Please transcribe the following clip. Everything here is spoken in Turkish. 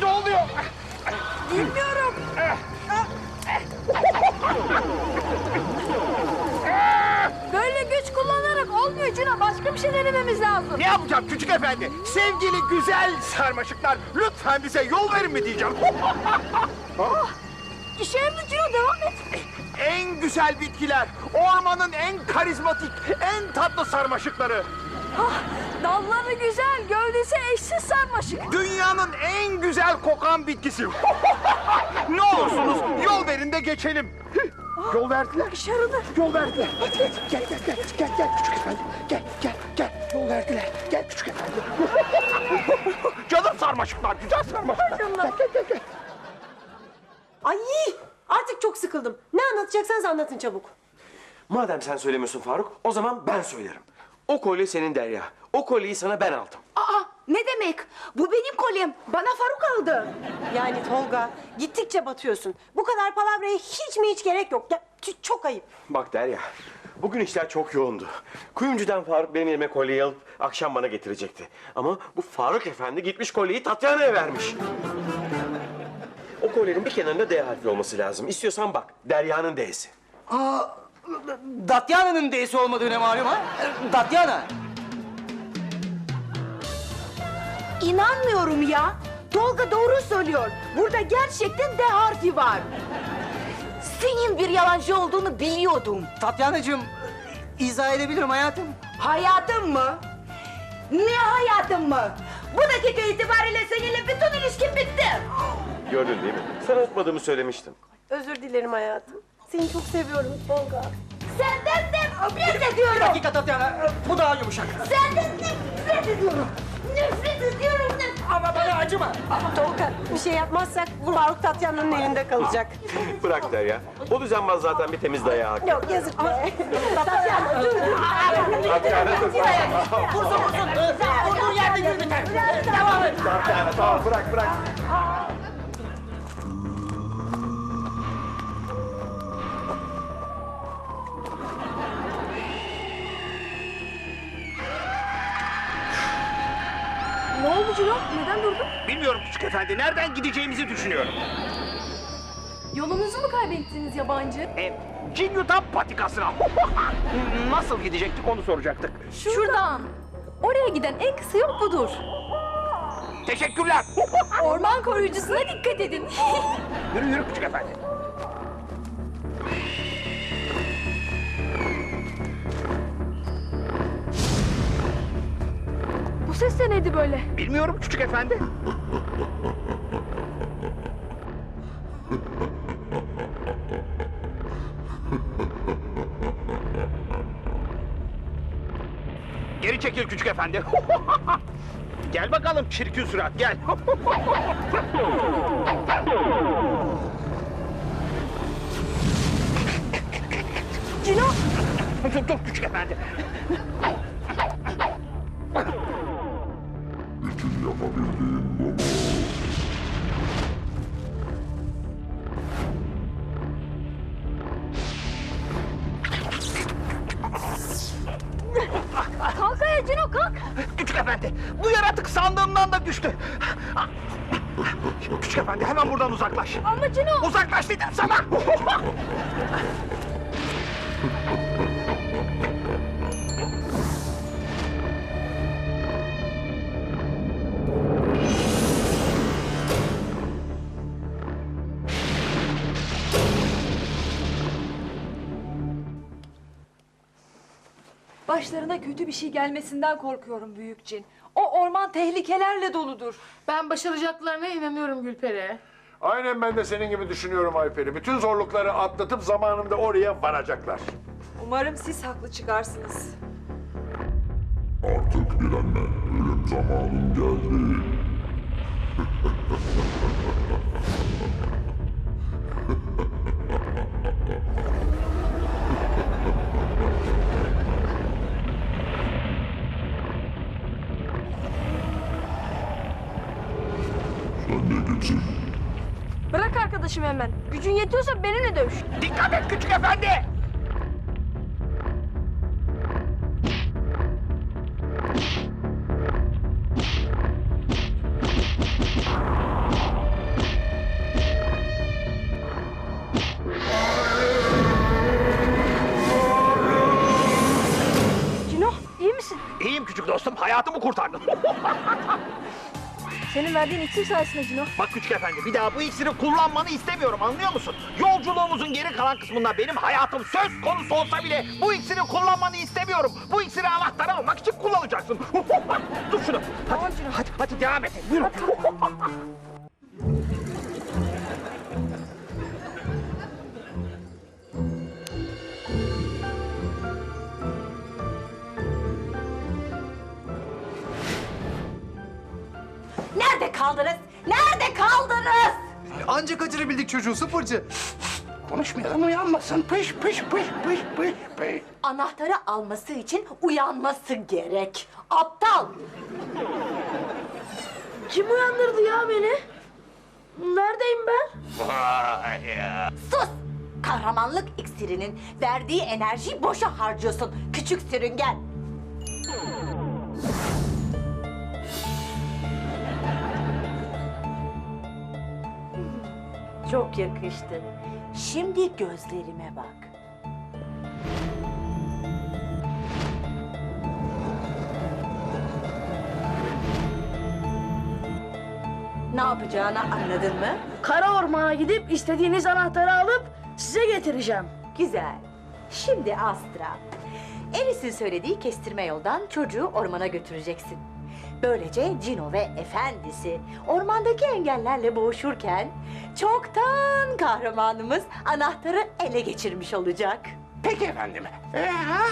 Ne oluyor? Bilmiyorum. Böyle güç kullanarak olmuyor Cino. Başka bir şey denememiz lazım. Ne yapacağım küçük efendi? Sevgili güzel sarmaşıklar lütfen bize yol verin mi diyeceğim. İşe yaradı Cino. Devam et. En güzel bitkiler, ormanın en karizmatik, en tatlı sarmaşıkları. Ah, dalları güzel, gövdesi eşsiz sarmaşık. Dünyanın en güzel kokan bitkisi. ne olursunuz yol verin de geçelim. Yol verdiler. İşe yaradı. Yol verdiler. Hadi gel, gel, gel, gel, gel, gel küçük efendi. Gel, gel, gel. Yol verdiler. Gel küçük efendi. Canım sarmaşıklar, güzel sarmaşıklar. Gel, gel, gel, gel. Ay artık çok sıkıldım. Ne anlatacaksanız anlatın çabuk. Madem sen söylemiyorsun Faruk, o zaman ben söylerim. O kolye senin Derya. O kolyeyi sana ben aldım. Aa ne demek? Bu benim kolyem. Bana Faruk aldı. Yani Tolga gittikçe batıyorsun. Bu kadar palavraya hiç mi hiç gerek yok. Ya, ç- çok ayıp. Bak Derya, bugün işler çok yoğundu. Kuyumcudan Faruk benim yerime kolyeyi alıp akşam bana getirecekti. Ama bu Faruk efendi gitmiş kolyeyi Tatyana'ya vermiş. Kolyenin bir kenarında D harfi olması lazım. İstiyorsan bak, Derya'nın D'si. Datyana'nın D'si olmadığına malum ha? Datyana. İnanmıyorum ya. Tolga doğru söylüyor. Burada gerçekten D harfi var. Senin bir yalancı olduğunu biliyordum. Tatyanacığım, izah edebilirim hayatım. Hayatım mı? Ne hayatım mı? Bu dakika itibariyle seninle bütün. Gördün değil mi? Sana unutmadığımı söylemiştim. Özür dilerim hayatım. Seni çok seviyorum Tolga. Senden nefret Bir ediyorum. dakika Tatyana, bu daha yumuşak. Senden nefret ediyorum. Nefret ediyorum. Nefret. Ama bana acıma. Tolga bir şey yapmazsak Faruk Tatyana'nın elinde kalacak. Bırak Derya. O düzenbaz zaten bir temiz dayağı hak. yok yazık be. Tatyana dur. Tatyana dur. Vurduğun yerde gül biter. Devam et. Tatyana tamam bırak bırak. Oldu Cino? Neden durdun? Bilmiyorum küçük efendi, nereden gideceğimizi düşünüyorum. Yolunuzu mu kaybettiniz yabancı? E, Cinyutan patikasına. Nasıl gidecektik onu soracaktık. Şuradan. Oraya giden en kısa yol budur. Teşekkürler. Orman koruyucusuna dikkat edin. yürü yürü küçük efendi. Ses de neydi böyle? Bilmiyorum küçük efendi. Geri çekil küçük efendi. gel bakalım çirkin surat gel. Cino dur dur küçük efendi. Efendi bu yaratık sandığımdan da düştü. Küçük efendi hemen buradan uzaklaş. Ama Cino. Uzaklaş dedim sana. Başlarına kötü bir şey gelmesinden korkuyorum büyük cin. O orman tehlikelerle doludur. Ben başaracaklarına inanıyorum Gülperi. Aynen ben de senin gibi düşünüyorum Ayperi. Bütün zorlukları atlatıp zamanında oraya varacaklar. umarım siz haklı çıkarsınız. Artık direnme. Ölüm zamanın geldi. Anne götür. Bırak arkadaşım hemen. Gücün yetiyorsa benimle dövüş. Dikkat et küçük efendi. Cino iyi misin? İyiyim küçük dostum. Hayatımı kurtardın. Senin verdiğin iksir sayesinde Cino. Bak küçük efendi bir daha bu iksiri kullanmanı istemiyorum anlıyor musun? Yolculuğumuzun geri kalan kısmında benim hayatım söz konusu olsa bile bu iksiri kullanmanı istemiyorum. Bu iksiri anahtarı almak için kullanacaksın. Dur şunu. Hadi, hadi, hadi devam et. Yürü. kaldınız? Nerede kaldınız? Anca kaçırabildik çocuğu sıfırcı. Konuşmayalım uyanmasın. Pış pış pış pış pış pış. Anahtarı alması için uyanması gerek. Aptal. Kim uyandırdı ya beni? Neredeyim ben? Sus! Kahramanlık iksirinin verdiği enerjiyi boşa harcıyorsun küçük sürüngen. Çok yakıştı. Şimdi gözlerime bak. Ne yapacağını anladın mı? Kara ormana gidip istediğiniz anahtarı alıp size getireceğim. Güzel. Şimdi Astra. Eris'in söylediği kestirme yoldan çocuğu ormana götüreceksin. Böylece Cino ve efendisi ormandaki engellerle boğuşurken çoktan kahramanımız anahtarı ele geçirmiş olacak. Peki efendim. Ee, ha,